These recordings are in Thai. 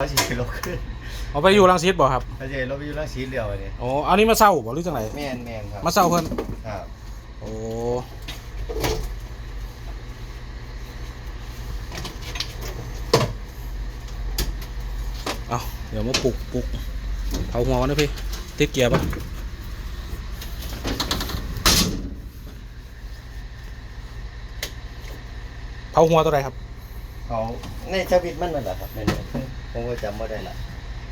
เขาฉีดรถขึ้นเอาไปอยู่รังสิตบ่ครับเขาจะรถไปอยู่ล่างสีเหลียวอันนี้อ๋ออันนี้มาเศร้าบ่หรือจังไหนแม่นแม่นครับมาเศร้าเพิ่นครับโอ้เอาเดี๋ยวมาปลุกปลุกเอาหัวกันนะพี่ติดเกียร์ปะเผาหัวตัวใดครับเขาในชีวิตมันนั่นแหละครับแม่นๆ ผมก็จำไม่ได้ละ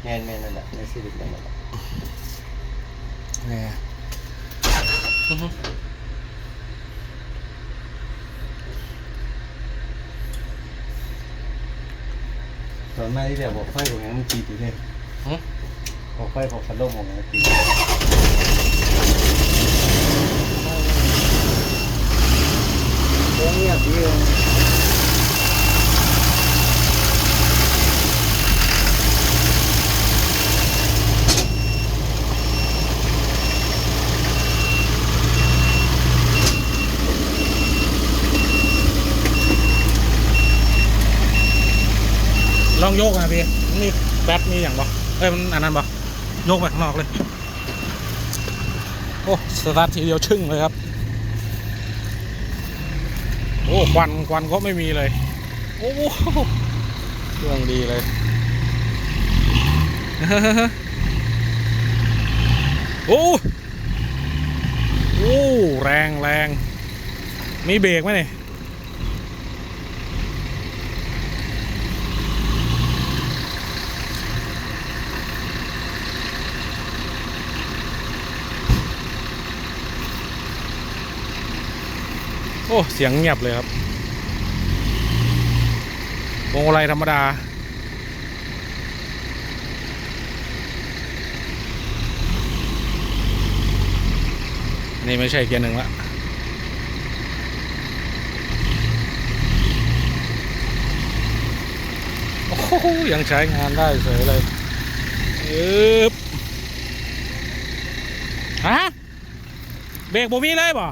แม่นแม่นนั่นแหละในชีวิตมันนั่นแหละแหม่อื้อหือตอนมาที่เดียวบอกไฟผมยังมันจีดอยู่เลยหึบอกไฟบอกพัดลมผมยังจีดโอ้เงียบดีเลย ลองโยกนะพี่มันมีแบตมีอย่างบ่เอ้ยมันอันนั้นบ่โยกไปข้างนอกเลย โอ้สตาร์ททีเดียวชึ่งเลยครับ โอ้ควันควันก็ไม่มีเลย โอ้โหเครื่องดีเลยโอ้โอ้แรงแรงมีเบรกไหมเนี่ย อ้เสียงเงียบเลยครับวงอะไรธรรมดา อันนี่ไม่ใช่เกียร์หนึ่งละโอ้โหยังใช้งานได้เฉยเลยอึบฮะเบรกบ่มีเลยบ่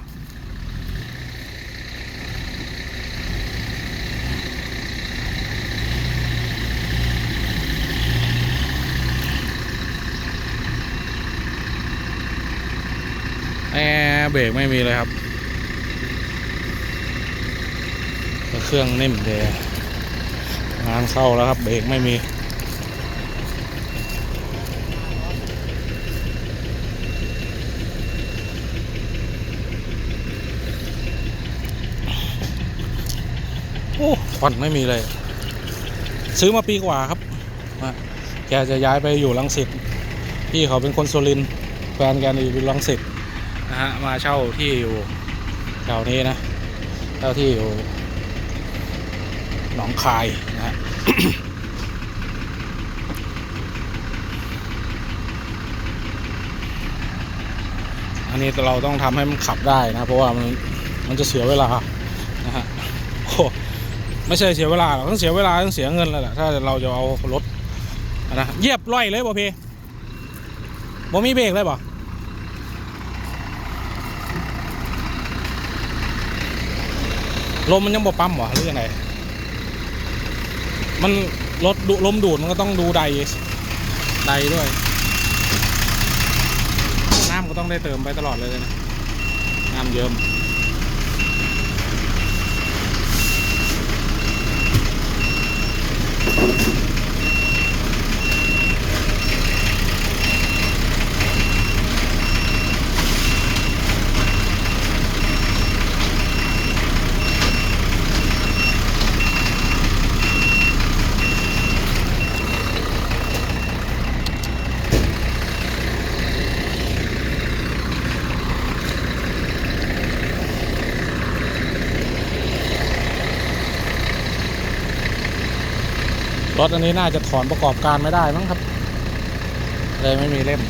แอร์เบรกไม่มีเลยครับ เครื่องนิ่มเดยงานเข้าแล้วครับ เบรกไม่มีโอ้ควันไม่มีเลย ซื้อมาปีกว่าครับ แกจะย้ายไปอยู่ลังสิตพี่เขาเป็นคนสุรินทร์แฟนแกนี่อยู่ลังสิต นะฮะมาเช่าที่อยู่แถวนี้นะเช่าที่อยู่หนองคายนะฮะอันนี้เราต้องทำให้มันขับได้นะเพราะว่ามันมันจะเสียเวลานะฮะโอ้ไม่ใช่เสียเวลาหรอกต้องเสียเวลาต้องเสียเงินแล้วแหละถ้าเราจะเอารถนะเหยียบร่อยเลยบ่พี่บ่มีเบรกเลยบ่ ลมมันยังบ่ปั๊มหรอหรือยังไงมันรถดูลมดูดมันก็ต้องดูไดไดด้วย น้ำก็ต้องได้เติมไปตลอดเลยนะน้ำเยิ้ม รถอันนี้น่าจะถอนประกอบการไม่ได้มั้งครับ เลยไม่มีเล่ม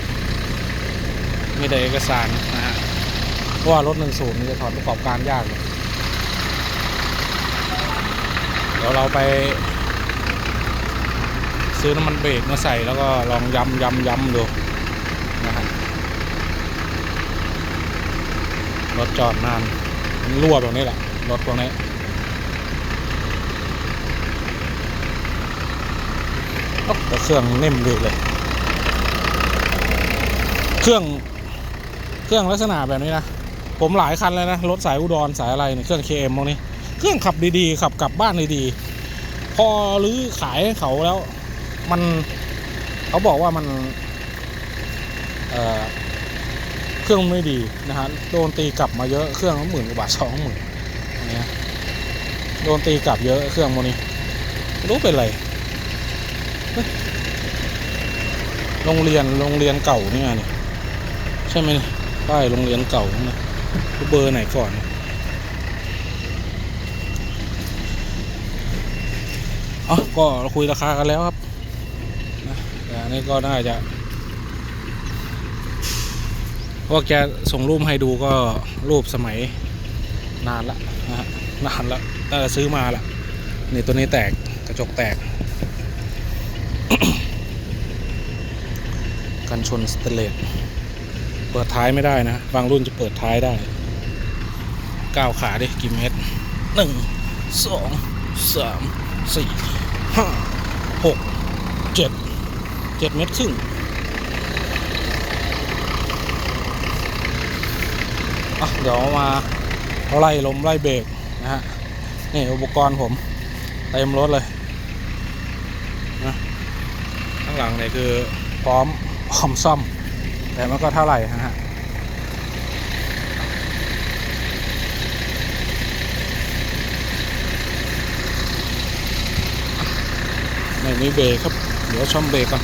มีแต่เอกสารนะฮะเพราะว่ารถหนึ่งศูนย์มันจะถอนประกอบการยากเลยเดี๋ยวเราไป ซื้อน้ำมันเบรกมาใส่แล้วก็ลองย้ำย้ำย้ำดูนะฮะรถจอดนานรั่วตรงนี้แหละรถตรงนี้ โอ้โห แต่เครื่องนิ่มดีเลย เครื่องเครื่องลักษณะแบบนี้นะ ผมหลายคันเลยนะ รถสายอุดรสายอะไรเนี่ยเครื่อง KM พวกนี้ เครื่องขับดีๆ ขับกลับบ้านดีๆ พอรื้อขายให้เขาแล้ว มันเขาบอกว่ามันเเครื่องไม่ดีนะฮะ โดนตีกลับมาเยอะเครื่องหมื่นกว่าบาทสองหมื่นเนี้ยโดนตีกลับเยอะเครื่องพวกนี้รู้เป็นไรเฮ้ย โรงเรียนโรงเรียนเก่าเนี่ยนี่ใช่ไหมนี่ป้ายโรงเรียนเก่านะเบอร์ไหนก่อนอ๋อก็เราคุยราคากันแล้วครับนะแต่อันนี้ก็น่าจะเพราะว่าแกส่งรูปให้ดูก็รูปสมัยนานละนะฮะนานละตั้งแต่ซื้อมาละนี่ตัวนี้แตกกระจกแตก กันชนสเตเลสเปิดท้ายไม่ได้นะ บางรุ่นจะเปิดท้ายได้ก้าวขาดิกี่เมตรหนึ่งสองสามสี่ห้าหกเจ็ดเจ็ดเมตรครึ่งอะเดี๋ยวมาเอาไล่ลมไล่เบรกนะฮะ นี่อุปกรณ์ผม เต็มรถเลยางหลังเนี่ยคือพร้อมพร้อมซ่อม แต่มันก็เท่าไหร่นะฮะไม่มีเบรกครับ เดี๋ยวช่อมเบรกก่อน